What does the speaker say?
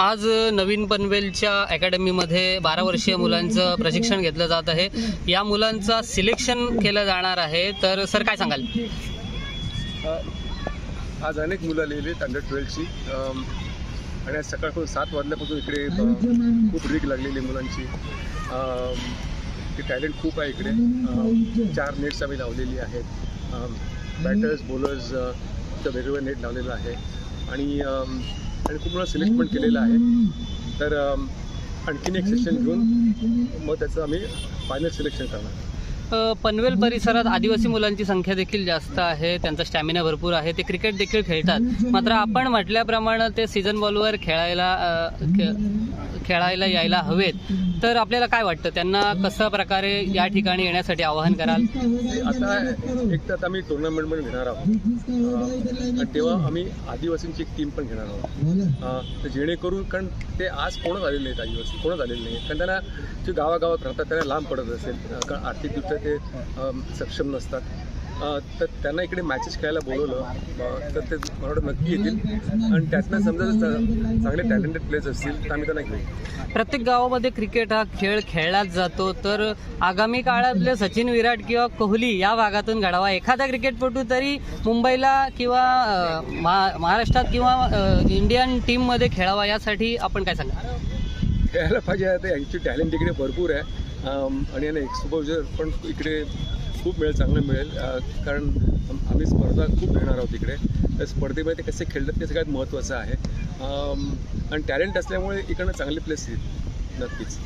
आज नवीन पनवेलच्या अकॅडमीमध्ये बारा वर्षीय मुलांचं प्रशिक्षण घेतलं जात आहे. या मुलांचं सिलेक्शन केलं जाणार आहे. तर सर काय सांगाल? आज अनेक मुलं आलेली आहेत अंडर ट्वेल्वची आणि आज सकाळपासून सात वाजल्यापासून इकडे खूप रीक लागलेली मुलांची. ते टॅलेंट खूप आहे इकडे. चार नेट्स आम्ही लावलेली आहेत. बॅटर्स बॉलर्स वेगवेगळं नेट लावलेलं आहे. आणि आणि खूप सिलेक्ट पण केलेलं आहे. तर आणखीन एक सेशन घेऊन मग त्याचं आम्ही फायनल सिलेक्शन करणार. पनवेल परिसरात आदिवासी मुलांची संख्या देखील जास्त आहे. त्यांचा स्टॅमिना भरपूर आहे. ते क्रिकेट देखील खेळतात. मात्र आपण म्हटल्याप्रमाणे ते सीझन बॉलवर खेळायला खेळायला यायला हवेत. तर आपल्याला काय वाटतं? त्यांना कसं प्रकारे या ठिकाणी येण्यासाठी आवाहन कराल? आता एक तर आता आम्ही टुर्नामेंटमध्ये घेणार आहोत. तेव्हा आम्ही आदिवासींची एक टीम पण घेणार आहोत. तर जेणेकरून कारण ते आज कोणच आलेले आहेत आदिवासी कोणच आलेले नाही कारण त्यांना जे गावागावात राहतात त्यांना लांब पडत असेल. कारण आर्थिकदृष्ट्या ते सक्षम नसतात. तर त्यांना इकडे मॅचेस खेळायला बोलवलं. तर ते मला नक्की येतील. आणि त्यातनं समजा चांगले टॅलेंटेड प्लेयर्स असतील तर आम्ही त्यांना घेऊ. प्रत्येक गावामध्ये क्रिकेट हा खेळ खेळलाच जातो. तर आगामी काळातले सचिन विराट किंवा कोहली या भागातून घडावा. एखादा क्रिकेटपटू तरी मुंबईला किंवा महाराष्ट्रात किंवा इंडियन टीममध्ये खेळावा. यासाठी आपण काय सांगा खेळायला पाहिजे. आता यांची टॅलेंट इकडे भरपूर आहे. आणि एक्सपोजर पण इकडे खूप मिळेल चांगलं मिळेल कारण आम्ही स्पर्धा खूप घेणार आहोत तिकडे त्या स्पर्धेमध्ये ते कसे खेळतात ते सगळ्यात महत्त्वाचं आहे. आणि टॅलेंट असल्यामुळे इकडनं चांगले प्लेस येईल नक्कीच.